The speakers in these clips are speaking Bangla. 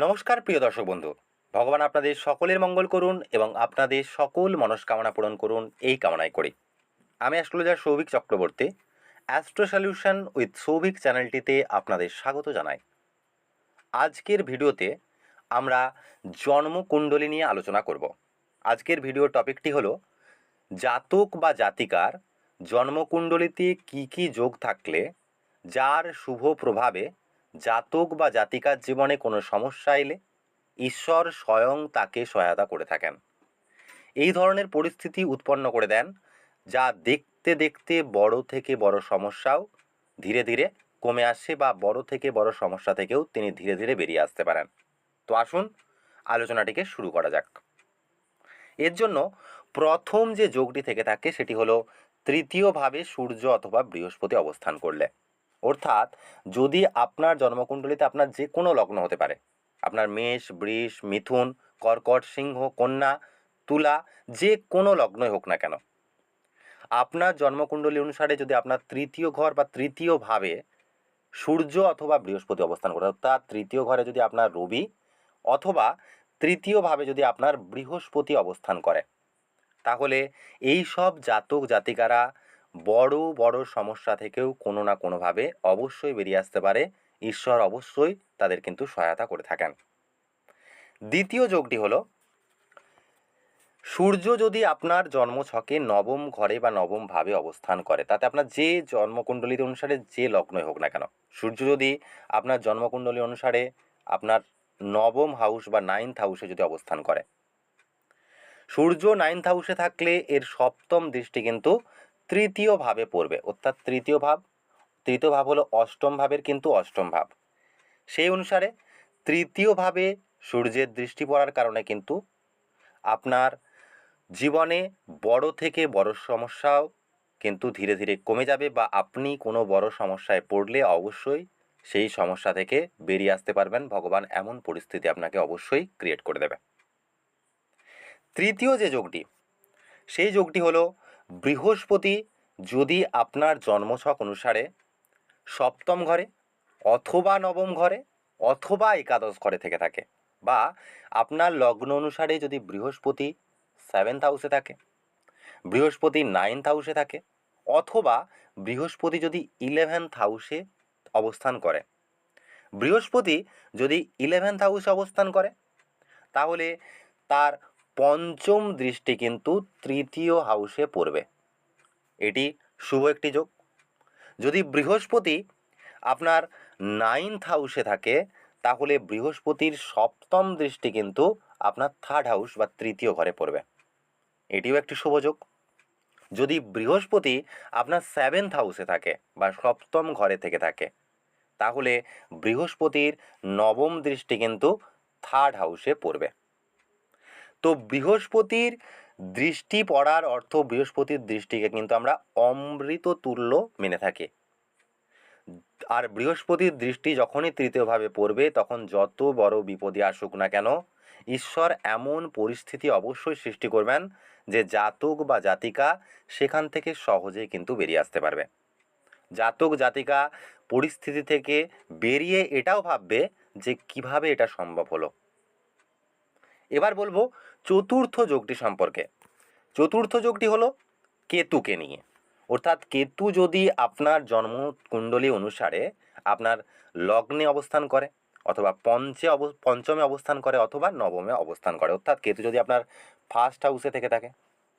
নমস্কার, প্রিয় দর্শক বন্ধু। ভগবান আপনাদের সকলের মঙ্গল করুন এবং আপনাদের সকল মনস্কামনা পূরণ করুন এই কামনায় করি। আমি astrologer Souvik Chakraborty, astro solution with Souvik চ্যানেলটিতে আপনাদের স্বাগত জানাই। আজকের ভিডিওতে আমরা জন্মকুণ্ডলী নিয়ে আলোচনা করব। আজকের ভিডিওর টপিকটি হলো, জাতক বা জাতিকার জন্মকুণ্ডলিতে কি কি যোগ থাকলে, যার শুভ প্রভাবে জাতক বা জাতিকার জীবনে কোনো সমস্যা এলে ঈশ্বর স্বয়ং তাকে সহায়তা করে থাকেন। এই ধরনের পরিস্থিতি উৎপন্ন করে দেন, যা দেখতে দেখতে বড় থেকে বড় সমস্যাও ধীরে ধীরে কমে আসে বা বড় থেকে বড় সমস্যা থেকেও তিনি ধীরে ধীরে বেরিয়ে আসতে পারেন। তো আসুন, আলোচনাটিকে শুরু করা যাক। এর জন্য প্রথম যে যোগটি থেকে থাকে সেটি হলো, তৃতীয়ভাবে সূর্য অথবা বৃহস্পতি অবস্থান করলে। অর্থাৎ যদি আপনার জন্মকুণ্ডলিতে আপনার যে কোনো লগ্ন হতে পারে, আপনার মেষ, বৃষ, মিথুন, কর্কট, সিংহ, কন্যা, তুলা যে কোনো লগ্নই হোক না কেন, আপনার জন্মকুণ্ডলী অনুসারে যদি আপনার তৃতীয় ঘর বা তৃতীয়ভাবে সূর্য অথবা বৃহস্পতি অবস্থান করে, অর্থাৎ তৃতীয় ঘরে যদি আপনার রবি অথবা তৃতীয়ভাবে যদি আপনার বৃহস্পতি অবস্থান করে, তাহলে এই সব জাতক জাতিকারা বড় বড় সমস্যা থেকেও কোনো না কোনোভাবে অবশ্যই বেরিয়ে আসতে পারে। ঈশ্বর অবশ্যই তাদের কিন্তু সহায়তা করে থাকেন। দ্বিতীয় যোগটি হলো, সূর্য যদি আপনার জন্মছকে নবম ঘরে বা নবম ভাবে অবস্থান করে, তাতে আপনার যে জন্মকুণ্ডলী অনুসারে যে লগ্নই হোক না কেন, সূর্য যদি আপনার জন্মকুণ্ডলী অনুসারে আপনার নবম হাউস বা নাইন্থ হাউসে যদি অবস্থান করে, সূর্য নাইন্থ হাউসে থাকলে এর সপ্তম দৃষ্টি কিন্তু তৃতীয় ভাবে পড়বে, অর্থাৎ তৃতীয় ভাব। তৃতীয় ভাব হলো অষ্টম ভাবের কিন্তু অষ্টম ভাব। সেই অনুসারে তৃতীয়ভাবে সূর্যের দৃষ্টি পড়ার কারণে কিন্তু আপনার জীবনে বড় থেকে বড় সমস্যাও কিন্তু ধীরে ধীরে কমে যাবে বা আপনি কোনো বড় সমস্যায় পড়লে অবশ্যই সেই সমস্যা থেকে বেরিয়ে আসতে পারবেন। ভগবান এমন পরিস্থিতি আপনাকে অবশ্যই ক্রিয়েট করে দেবে। তৃতীয় যে যোগটি, সেই যোগটি হলো বৃহস্পতি যদি আপনার জন্মছক অনুসারে সপ্তম ঘরে অথবা নবম ঘরে অথবা একাদশ ঘরে থেকে থাকে বা আপনার লগ্ন অনুসারে যদি বৃহস্পতি সেভেন্থ হাউসে থাকে, বৃহস্পতি নাইন্থ হাউসে থাকে অথবা বৃহস্পতি যদি ইলেভেন্থ হাউসে অবস্থান করে। বৃহস্পতি যদি ইলেভেন্থ হাউসে অবস্থান করে, তাহলে তার পঞ্চম দৃষ্টি কিন্তু তৃতীয় হাউসে পড়বে। শুভ একটি যোগ। যদি বৃহস্পতি আপনার নাইন্থ হাউসে থাকে, তাহলে বৃহস্পতির সপ্তম দৃষ্টি কিন্তু আপনার থার্ড হাউস বা তৃতীয় ঘরে পড়বে। এটিও একটি শুভ যোগ। যদি বৃহস্পতি আপনার সেভেন্থ হাউসে থাকে বা সপ্তম ঘরে থেকে থাকে, তাহলে বৃহস্পতির নবম দৃষ্টি কিন্তু থার্ড হাউসে পড়বে। তো বৃহস্পতির দৃষ্টি পড়ার অর্থ বৃহস্পতির দৃষ্টিকে কিন্তু আমরা অমৃত তুল্য মেনে থাকি। আর বৃহস্পতির দৃষ্টি যখনই তৃতীয়ভাবে পড়বে, তখন যত বড় বিপদে আসুক না কেন, ঈশ্বর এমন পরিস্থিতি অবশ্যই সৃষ্টি করবেন যে জাতক বা জাতিকা সেখান থেকে সহজেই কিন্তু বেরিয়ে আসতে পারবে। জাতক, জাতিকা পরিস্থিতি থেকে বেরিয়ে এটাও ভাববে যে কীভাবে এটা সম্ভব হলো। এবার বলব চতুর্থ যোগটি সম্পর্কে। চতুর্থ যোগটি হলো কেতুকে নিয়ে। অর্থাৎ কেতু যদি আপনার জন্মকুণ্ডলী অনুসারে আপনার লগ্নে অবস্থান করে অথবা পঞ্চে অব, পঞ্চমে অবস্থান করে অথবা নবমে অবস্থান করে, অর্থাৎ কেতু যদি আপনার ফার্স্ট হাউসে থেকে থাকে,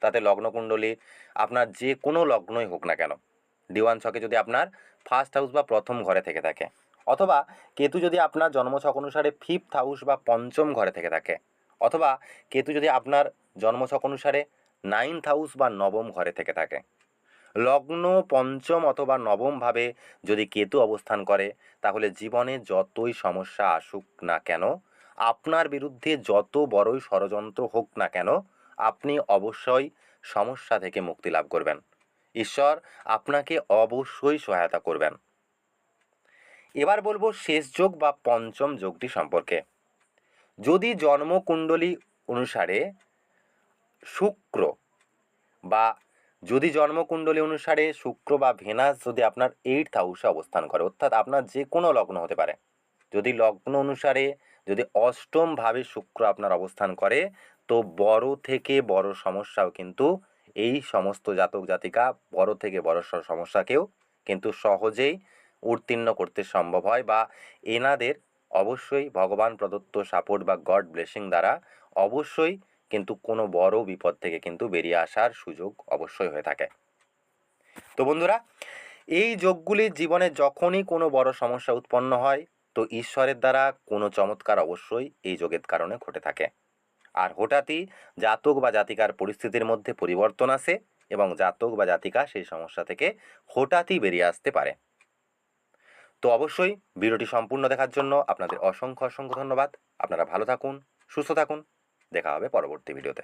তাতে লগ্নকুণ্ডলী আপনার যে কোনো লগ্নই হোক না কেন ডিওয়ান ছকে যদি আপনার ফার্স্ট হাউস বা প্রথম ঘরে থেকে থাকে, অথবা কেতু যদি আপনার জন্মছক অনুসারে ফিফথ হাউস বা পঞ্চম ঘরে থেকে থাকে অথবা কেতু যদি আপনার জন্মছক অনুসারে নাইন্থ হাউস বা নবম ঘরে থেকে থাকে। লগ্ন, পঞ্চম অথবা নবমভাবে যদি কেতু অবস্থান করে, তাহলে জীবনে যতই সমস্যা আসুক না কেন, আপনার বিরুদ্ধে যত বড়ই ষড়যন্ত্র হোক না কেন, আপনি অবশ্যই সমস্যা থেকে মুক্তি লাভ করবেন। ঈশ্বর আপনাকে অবশ্যই সহায়তা করবেন। এবার বলব শেষ যোগ বা পঞ্চম যোগটি সম্পর্কে। যদি জন্মকুণ্ডলী অনুসারে শুক্র বা যদি জন্মকুণ্ডলী অনুসারে শুক্র বা ভেনাস যদি আপনার এইট হাউসে অবস্থান করে, অর্থাৎ আপনার যে কোনো লগ্ন হতে পারে, যদি লগ্ন অনুসারে যদি অষ্টমভাবে শুক্র আপনার অবস্থান করে, তো বড় থেকে বড় সমস্যাও কিন্তু এই সমস্ত জাতক জাতিকা, বড় থেকে বড় সমস্যাকেও কিন্তু সহজেই উত্তীর্ণ করতে সম্ভব হয় বা এনাদের অবশ্যই ভগবান প্রদত্ত সাপোর্ট বা গড ব্লেসিং দ্বারা অবশ্যই কিন্তু কোনো বড় বিপদ থেকে কিন্তু বেরিয়ে আসার সুযোগ অবশ্যই হয়ে থাকে। তো বন্ধুরা, এই যোগগুলির জীবনে যখনই কোনো বড় সমস্যা উৎপন্ন হয়, তো ঈশ্বরের দ্বারা কোনো চমৎকার অবশ্যই এই যোগের কারণে ঘটে থাকে। আর হঠাৎই জাতক বা জাতিকার পরিস্থিতির মধ্যে পরিবর্তন আসে এবং জাতক বা জাতিকা সেই সমস্যা থেকে হঠাৎই বেরিয়ে আসতে পারে। তো অবশ্যই ভিডিওটি সম্পূর্ণ দেখার জন্য আপনাদের অসংখ্য অসংখ্য ধন্যবাদ। আপনারা ভালো থাকুন, সুস্থ থাকুন। দেখা হবে পরবর্তী ভিডিওতে।